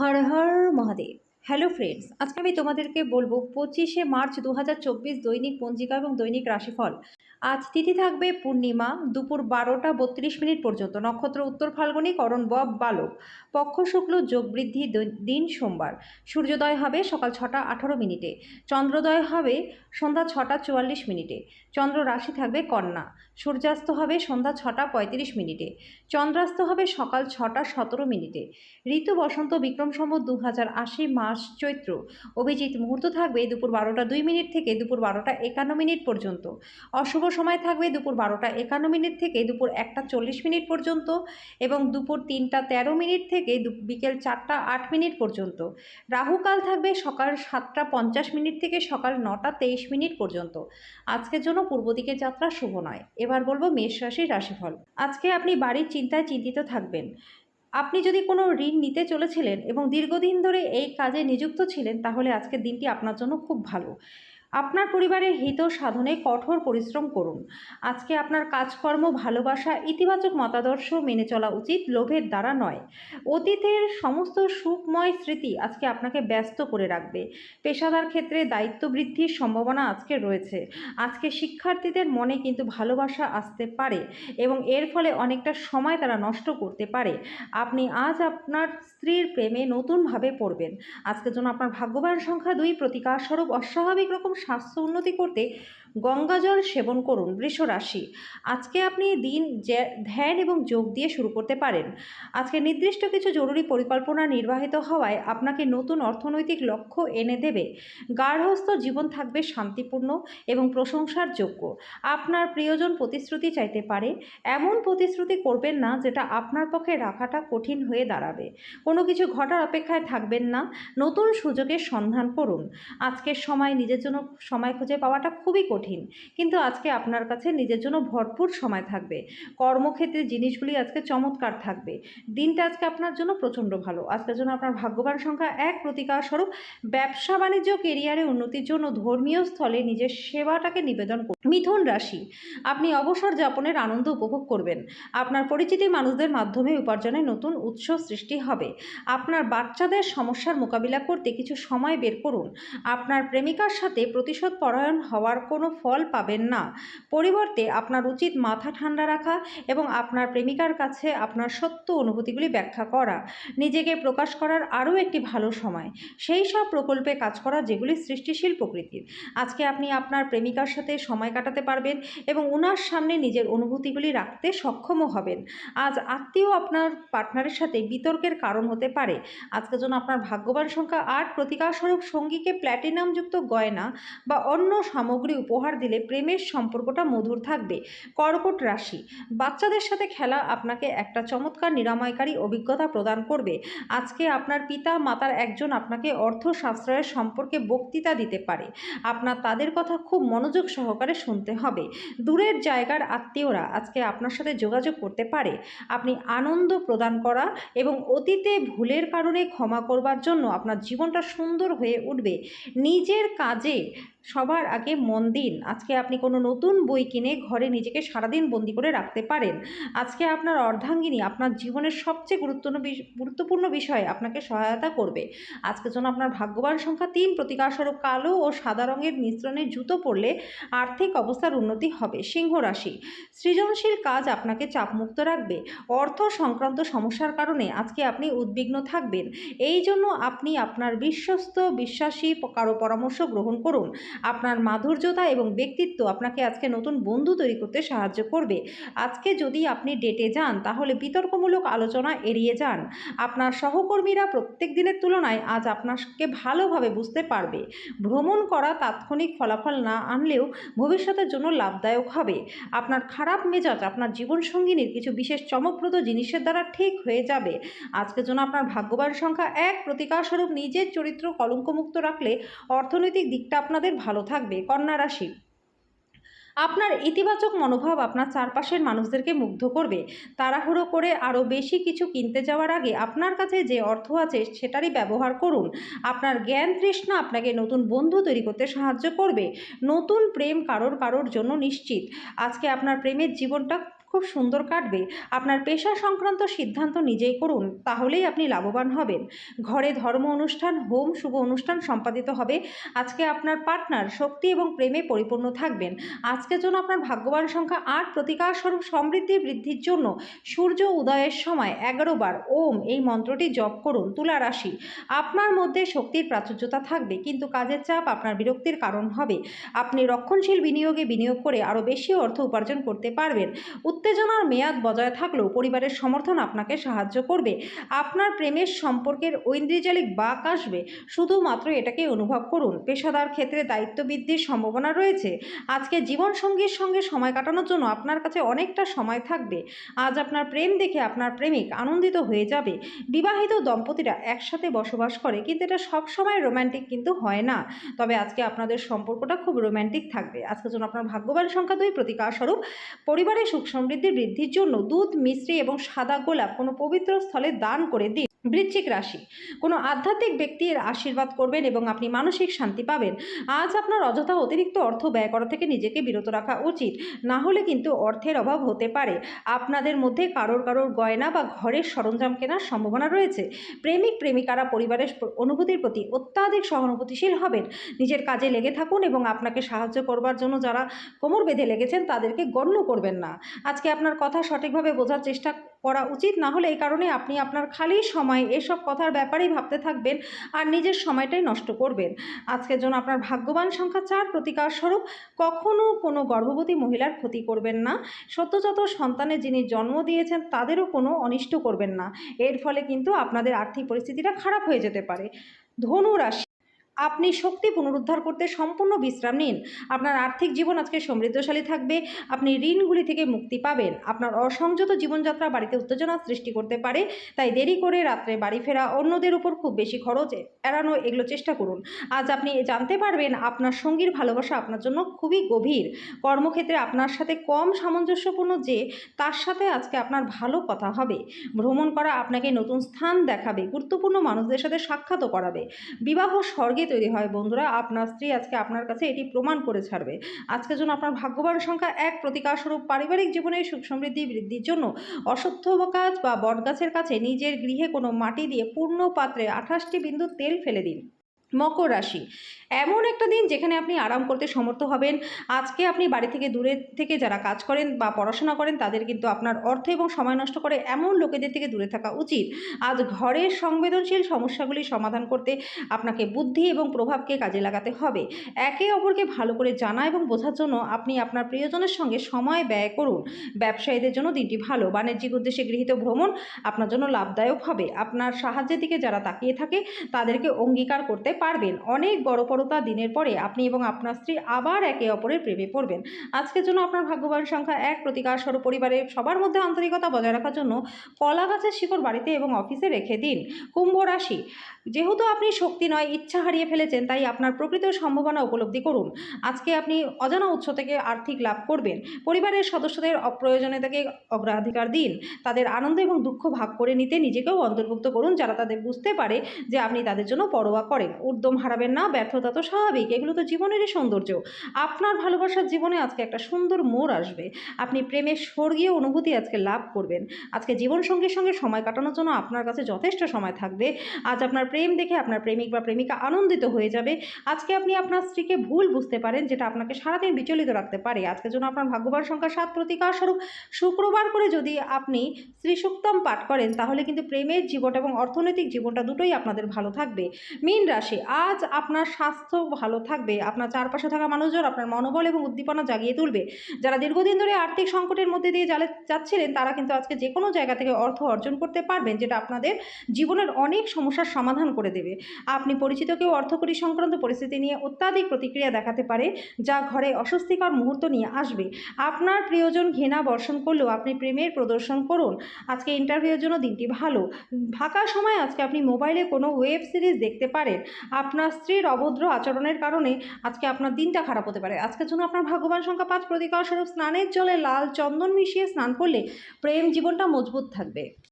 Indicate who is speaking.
Speaker 1: ہر ہر مہادیو hello friends আজকে আমি তোমাদেরকে বলবো পঁচিশে মার্চ দু দৈনিক পঞ্জিকা এবং দৈনিক রাশিফল আজ তিথি থাকবে পূর্ণিমা দুপুর বারোটা বত্রিশ মিনিট পর্যন্ত নক্ষত্র উত্তর ফাল্গুনি করণ বব বালক পক্ষ শুক্ল যোগ বৃদ্ধি দিন সোমবার সূর্যোদয় হবে সকাল ছটা আঠারো মিনিটে চন্দ্রোদয় হবে সন্ধ্যা ছটা চুয়াল্লিশ মিনিটে চন্দ্র রাশি থাকবে কন্যা সূর্যাস্ত হবে সন্ধ্যা ছটা পঁয়ত্রিশ মিনিটে চন্দ্রাস্ত হবে সকাল ছটা সতেরো মিনিটে ঋতু বসন্ত বিক্রম দু হাজার আশি মাস মাস চৈত্র অভিজিৎ মুহূর্ত থাকবে দুপুর বারোটা দুই মিনিট থেকে দুপুর বারোটা একান্ন মিনিট পর্যন্ত অশুভ সময় থাকবে দুপুর বারোটা একান্ন মিনিট থেকে দুপুর একটা চল্লিশ মিনিট পর্যন্ত এবং দুপুর তিনটা তেরো মিনিট থেকে বিকেল চারটা আট মিনিট পর্যন্ত রাহুকাল থাকবে সকাল সাতটা পঞ্চাশ মিনিট থেকে সকাল নটা তেইশ মিনিট পর্যন্ত আজকের জন্য পূর্ব দিকে যাত্রা শুভ নয় এবার বলবো মেষ রাশির রাশিফল আজকে আপনি বাড়ির চিন্তায় চিন্তিত থাকবেন আপনি যদি কোনো ঋণ নিতে চলেছিলেন এবং দীর্ঘদিন ধরে এই কাজে নিযুক্ত ছিলেন তাহলে আজকের দিনটি আপনার জন্য খুব ভালো আপনার পরিবারের হিত সাধনে কঠোর পরিশ্রম করুন আজকে আপনার কাজকর্ম ভালোবাসা ইতিবাচক মতাদর্শ মেনে চলা উচিত লোভের দ্বারা নয় অতীতের সমস্ত সুখময় স্মৃতি আজকে আপনাকে ব্যস্ত করে রাখবে পেশাদার ক্ষেত্রে দায়িত্ব বৃদ্ধির সম্ভাবনা আজকে রয়েছে আজকে শিক্ষার্থীদের মনে কিন্তু ভালোবাসা আসতে পারে এবং এর ফলে অনেকটা সময় তারা নষ্ট করতে পারে আপনি আজ আপনার স্ত্রীর প্রেমে নতুনভাবে পড়বেন আজকের জন্য আপনার ভাগ্যবান সংখ্যা দুই প্রতিকারস্বরূপ অস্বাভাবিক রকম স্বাস্থ্য উন্নতি করতে গঙ্গাজল সেবন করুন বৃষ রাশি আজকে আপনি দিন ধ্যান এবং যোগ দিয়ে শুরু করতে পারেন আজকে নির্দিষ্ট কিছু জরুরি পরিকল্পনা নির্বাহিত হওয়ায় আপনাকে নতুন অর্থনৈতিক লক্ষ্য এনে দেবে গার্হস্থ জীবন থাকবে শান্তিপূর্ণ এবং প্রশংসার যোগ্য আপনার প্রিয়জন প্রতিশ্রুতি চাইতে পারে এমন প্রতিশ্রুতি করবেন না যেটা আপনার পক্ষে রাখাটা কঠিন হয়ে দাঁড়াবে কোনো কিছু ঘটার অপেক্ষায় থাকবেন না নতুন সুযোগের সন্ধান করুন আজকের সময় নিজের জন্য সময় খুঁজে পাওয়াটা খুবই কঠিন কিন্তু আজকে আপনার কাছে নিজের জন্য ভরপুর সময় থাকবে কর্মক্ষেত্রে জিনিসগুলি আজকে চমৎকার থাকবে দিনটা আজকে আপনার জন্য প্রচণ্ড ভালো আজকের জন্য আপনার ভাগ্যবান সংখ্যা এক প্রতিকার স্বরূপ ব্যবসা বাণিজ্য কেরিয়ারে উন্নতির জন্য ধর্মীয় স্থলে নিজের সেবাটাকে নিবেদন করুন মিথুন রাশি আপনি অবসর যাপনের আনন্দ উপভোগ করবেন আপনার পরিচিতি মানুষদের মাধ্যমে উপার্জনে নতুন উৎস সৃষ্টি হবে আপনার বাচ্চাদের সমস্যার মোকাবিলা করতে কিছু সময় বের করুন আপনার প্রেমিকার সাথে প্রতিশোধ পরায়ণ হওয়ার কোনো ফল পাবেন না পরিবর্তে আপনার উচিত মাথা ঠান্ডা রাখা এবং আপনার প্রেমিকার কাছে আপনার সত্য অনুভূতিগুলি ব্যাখ্যা করা নিজেকে প্রকাশ করার আরও একটি ভালো সময় সেই সব প্রকল্পে কাজ করা যেগুলি সৃষ্টিশীল প্রকৃতির আজকে আপনি আপনার প্রেমিকার সাথে সময় কাটাতে পারবেন এবং উনার সামনে নিজের অনুভূতিগুলি রাখতে সক্ষমও হবেন আজ আত্মীয় আপনার পার্টনারের সাথে বিতর্কের কারণ হতে পারে আজকের জন্য আপনার ভাগ্যবান সংখ্যা আট প্রতিকারস্বরূপ সঙ্গীকে প্ল্যাটিনামযুক্ত গয়না বা অন্য সামগ্রী উপহার দিলে প্রেমের সম্পর্কটা মধুর থাকবে কর্কট রাশি বাচ্চাদের সাথে খেলা আপনাকে একটা চমৎকার নিরাময়কারী অভিজ্ঞতা প্রদান করবে আজকে আপনার পিতা মাতার একজন আপনাকে অর্থ সাশ্রয়ের সম্পর্কে বক্তৃতা দিতে পারে আপনার তাদের কথা খুব মনোযোগ সহকারে শুনতে হবে দূরের জায়গার আত্মীয়রা আজকে আপনার সাথে যোগাযোগ করতে পারে আপনি আনন্দ প্রদান করা এবং অতীতে ভুলের কারণে ক্ষমা করবার জন্য আপনার জীবনটা সুন্দর হয়ে উঠবে নিজের কাজে সবার আগে মন দিন আজকে আপনি কোনো নতুন বই কিনে ঘরে নিজেকে সারাদিন বন্দি করে রাখতে পারেন আজকে আপনার অর্ধাঙ্গিনী আপনার জীবনের সবচেয়ে গুরুত্বপূর্ণ গুরুত্বপূর্ণ বিষয়ে আপনাকে সহায়তা করবে আজকের জন্য আপনার ভাগ্যবান সংখ্যা তিন প্রতিকারস্বরূপ কালো ও সাদা রঙের মিশ্রণে জুতো পরলে আর্থিক অবস্থার উন্নতি হবে সিংহ রাশি সৃজনশীল কাজ আপনাকে চাপমুক্ত রাখবে অর্থ সংক্রান্ত সমস্যার কারণে আজকে আপনি উদ্বিগ্ন থাকবেন এই জন্য আপনি আপনার বিশ্বস্ত বিশ্বাসী কারো পরামর্শ গ্রহণ করুন করুন আপনার মাধুর্যতা এবং ব্যক্তিত্ব আপনাকে আজকে নতুন বন্ধু তৈরি করতে সাহায্য করবে আজকে যদি আপনি ডেটে যান তাহলে বিতর্কমূলক আলোচনা এড়িয়ে যান আপনার সহকর্মীরা প্রত্যেক দিনের তুলনায় আজ আপনাকে ভালোভাবে বুঝতে পারবে ভ্রমণ করা তাৎক্ষণিক ফলাফল না আনলেও ভবিষ্যতের জন্য লাভদায়ক হবে আপনার খারাপ মেজাজ আপনার জীবনসঙ্গিনীর কিছু বিশেষ চমকপ্রদ জিনিসের দ্বারা ঠিক হয়ে যাবে আজকের জন্য আপনার ভাগ্যবান সংখ্যা এক প্রতিকারস্বরূপ নিজের চরিত্র কলঙ্কমুক্ত রাখলে অর্থনৈতিক দিকটা আপনার আপনাদের ভালো থাকবে কন্যা রাশি আপনার ইতিবাচক মনোভাব আপনার চারপাশের মানুষদেরকে মুগ্ধ করবে তাড়াহুড়ো করে আরও বেশি কিছু কিনতে যাওয়ার আগে আপনার কাছে যে অর্থ আছে সেটারই ব্যবহার করুন আপনার জ্ঞান তৃষ্ণা আপনাকে নতুন বন্ধু তৈরি করতে সাহায্য করবে নতুন প্রেম কারোর কারোর জন্য নিশ্চিত আজকে আপনার প্রেমের জীবনটা খুব সুন্দর কাটবে আপনার পেশা সংক্রান্ত সিদ্ধান্ত নিজেই করুন তাহলেই আপনি লাভবান হবেন ঘরে ধর্ম অনুষ্ঠান হোম শুভ অনুষ্ঠান সম্পাদিত হবে আজকে আপনার পার্টনার শক্তি এবং প্রেমে পরিপূর্ণ থাকবেন আজকের জন্য আপনার ভাগ্যবান সংখ্যা আট প্রতিকারস্বরূপ সমৃদ্ধি বৃদ্ধির জন্য সূর্য উদয়ের সময় এগারো বার ওম এই মন্ত্রটি জপ করুন তুলা রাশি আপনার মধ্যে শক্তির প্রাচুর্যতা থাকবে কিন্তু কাজের চাপ আপনার বিরক্তির কারণ হবে আপনি রক্ষণশীল বিনিয়োগে বিনিয়োগ করে আরও বেশি অর্থ উপার্জন করতে পারবেন উত্তেজনার মেয়াদ বজায় থাকলেও পরিবারের সমর্থন আপনাকে সাহায্য করবে আপনার প্রেমের সম্পর্কের ঐন্দ্রিজালিক বাক আসবে শুধুমাত্র এটাকে অনুভব করুন পেশাদার ক্ষেত্রে দায়িত্ব বৃদ্ধির সম্ভাবনা রয়েছে আজকে জীবনসঙ্গীর সঙ্গে সময় কাটানোর জন্য আপনার কাছে অনেকটা সময় থাকবে আজ আপনার প্রেম দেখে আপনার প্রেমিক আনন্দিত হয়ে যাবে বিবাহিত দম্পতিরা একসাথে বসবাস করে কিন্তু এটা সবসময় রোম্যান্টিক কিন্তু হয় না তবে আজকে আপনাদের সম্পর্কটা খুব রোম্যান্টিক থাকবে আজকের জন্য আপনার ভাগ্যবান সংখ্যা দুই প্রতিকার স্বরূপ পরিবারে সুখ সমৃদ্ধি সমৃদ্ধি বৃদ্ধির জন্য দুধ মিশ্রি এবং সাদা গোলাপ কোনো পবিত্র স্থলে দান করে দিন বৃশ্চিক রাশি কোনো আধ্যাত্মিক ব্যক্তির আশীর্বাদ করবেন এবং আপনি মানসিক শান্তি পাবেন আজ আপনার অযথা অতিরিক্ত অর্থ ব্যয় করা থেকে নিজেকে বিরত রাখা উচিত না হলে কিন্তু অর্থের অভাব হতে পারে আপনাদের মধ্যে কারোর কারোর গয়না বা ঘরের সরঞ্জাম কেনার সম্ভাবনা রয়েছে প্রেমিক প্রেমিকারা পরিবারের অনুভূতির প্রতি অত্যাধিক সহানুভূতিশীল হবেন নিজের কাজে লেগে থাকুন এবং আপনাকে সাহায্য করবার জন্য যারা কোমর বেঁধে লেগেছেন তাদেরকে গণ্য করবেন না আজকে আপনার কথা সঠিকভাবে বোঝার চেষ্টা করা উচিত না হলে এই কারণে আপনি আপনার খালি সময় সময় এসব কথার ব্যাপারেই ভাবতে থাকবেন আর নিজের সময়টাই নষ্ট করবেন আজকের জন্য আপনার ভাগ্যবান সংখ্যা চার প্রতিকার স্বরূপ কখনও কোনো গর্ভবতী মহিলার ক্ষতি করবেন না সত্যজাত সন্তানে যিনি জন্ম দিয়েছেন তাদেরও কোনো অনিষ্ট করবেন না এর ফলে কিন্তু আপনাদের আর্থিক পরিস্থিতিটা খারাপ হয়ে যেতে পারে ধনু রাশি আপনি শক্তি পুনরুদ্ধার করতে সম্পূর্ণ বিশ্রাম নিন আপনার আর্থিক জীবন আজকে সমৃদ্ধশালী থাকবে আপনি ঋণগুলি থেকে মুক্তি পাবেন আপনার অসংযত জীবনযাত্রা বাড়িতে উত্তেজনা সৃষ্টি করতে পারে তাই দেরি করে রাত্রে বাড়ি ফেরা অন্যদের উপর খুব বেশি খরচ এড়ানো এগুলো চেষ্টা করুন আজ আপনি জানতে পারবেন আপনার সঙ্গীর ভালোবাসা আপনার জন্য খুবই গভীর কর্মক্ষেত্রে আপনার সাথে কম সামঞ্জস্যপূর্ণ যে তার সাথে আজকে আপনার ভালো কথা হবে ভ্রমণ করা আপনাকে নতুন স্থান দেখাবে গুরুত্বপূর্ণ মানুষদের সাথে সাক্ষাৎও করাবে বিবাহ স্বর্গে সহজেই তৈরি হয় বন্ধুরা আপনার স্ত্রী আজকে আপনার কাছে এটি প্রমাণ করে ছাড়বে আজকের জন্য আপনার ভাগ্যবান সংখ্যা এক প্রতিকার স্বরূপ পারিবারিক জীবনে সুখ সমৃদ্ধি বৃদ্ধির জন্য অসত্য গাছ বা বটগাছের কাছে নিজের গৃহে কোনো মাটি দিয়ে পূর্ণ পাত্রে আঠাশটি বিন্দু তেল ফেলে দিন মকর রাশি এমন একটা দিন যেখানে আপনি আরাম করতে সমর্থ হবেন আজকে আপনি বাড়ি থেকে দূরে থেকে যারা কাজ করেন বা পড়াশোনা করেন তাদের কিন্তু আপনার অর্থ এবং সময় নষ্ট করে এমন লোকেদের থেকে দূরে থাকা উচিত আজ ঘরের সংবেদনশীল সমস্যাগুলি সমাধান করতে আপনাকে বুদ্ধি এবং প্রভাবকে কাজে লাগাতে হবে একে অপরকে ভালো করে জানা এবং বোঝার জন্য আপনি আপনার প্রিয়জনের সঙ্গে সময় ব্যয় করুন ব্যবসায়ীদের জন্য দিনটি ভালো বাণিজ্যিক উদ্দেশ্যে গৃহীত ভ্রমণ আপনার জন্য লাভদায়ক হবে আপনার সাহায্যের দিকে যারা তাকিয়ে থাকে তাদেরকে অঙ্গীকার করতে পারবেন অনেক বড় বড়তা দিনের পরে আপনি এবং আপনার স্ত্রী আবার একে অপরের প্রেমে পড়বেন আজকের জন্য আপনার ভাগ্যবান সংখ্যা এক প্রতিকার স্বরূপ পরিবারের সবার মধ্যে আন্তরিকতা বজায় রাখার জন্য কলা গাছের শিকড় বাড়িতে এবং অফিসে রেখে দিন কুম্ভ রাশি যেহেতু আপনি শক্তি নয় ইচ্ছা হারিয়ে ফেলেছেন তাই আপনার প্রকৃত সম্ভাবনা উপলব্ধি করুন আজকে আপনি অজানা উৎস থেকে আর্থিক লাভ করবেন পরিবারের সদস্যদের অপ্রয়োজনীয়তাকে অগ্রাধিকার দিন তাদের আনন্দ এবং দুঃখ ভাগ করে নিতে নিজেকেও অন্তর্ভুক্ত করুন যারা তাদের বুঝতে পারে যে আপনি তাদের জন্য পরোয়া করেন উদ্যম হারাবেন না ব্যর্থতা তো স্বাভাবিক এগুলো তো জীবনেরই সৌন্দর্য আপনার ভালোবাসার জীবনে আজকে একটা সুন্দর মোড় আসবে আপনি প্রেমের স্বর্গীয় অনুভূতি আজকে লাভ করবেন আজকে সঙ্গীর সঙ্গে সময় কাটানোর জন্য আপনার কাছে যথেষ্ট সময় থাকবে আজ আপনার প্রেম দেখে আপনার প্রেমিক বা প্রেমিকা আনন্দিত হয়ে যাবে আজকে আপনি আপনার স্ত্রীকে ভুল বুঝতে পারেন যেটা আপনাকে সারাদিন বিচলিত রাখতে পারে আজকের জন্য আপনার ভাগ্যবান সংখ্যা সাত প্রতিকার স্বরূপ শুক্রবার করে যদি আপনি শ্রী সুক্তম পাঠ করেন তাহলে কিন্তু প্রেমের জীবন এবং অর্থনৈতিক জীবনটা দুটোই আপনাদের ভালো থাকবে মীন রাশি রাশি আজ আপনার স্বাস্থ্য ভালো থাকবে আপনার চারপাশে থাকা মানুষজন আপনার মনোবল এবং উদ্দীপনা জাগিয়ে তুলবে যারা দীর্ঘদিন ধরে আর্থিক সংকটের মধ্যে দিয়ে জালে যাচ্ছিলেন তারা কিন্তু আজকে যে কোনো জায়গা থেকে অর্থ অর্জন করতে পারবেন যেটা আপনাদের জীবনের অনেক সমস্যার সমাধান করে দেবে আপনি পরিচিত কেউ অর্থকরী সংক্রান্ত পরিস্থিতি নিয়ে অত্যাধিক প্রতিক্রিয়া দেখাতে পারে যা ঘরে অস্বস্তিকর মুহূর্ত নিয়ে আসবে আপনার প্রিয়জন ঘৃণা বর্ষণ করলেও আপনি প্রেমের প্রদর্শন করুন আজকে ইন্টারভিউয়ের জন্য দিনটি ভালো ফাঁকা সময় আজকে আপনি মোবাইলে কোনো ওয়েব সিরিজ দেখতে পারেন আপনার স্ত্রীর অভদ্র আচরণের কারণে আজকে আপনার দিনটা খারাপ হতে পারে আজকের জন্য আপনার ভাগ্যবান সংখ্যা পাঁচ প্রতিকার স্বরূপ স্নানের জলে লাল চন্দন মিশিয়ে স্নান করলে প্রেম জীবনটা মজবুত থাকবে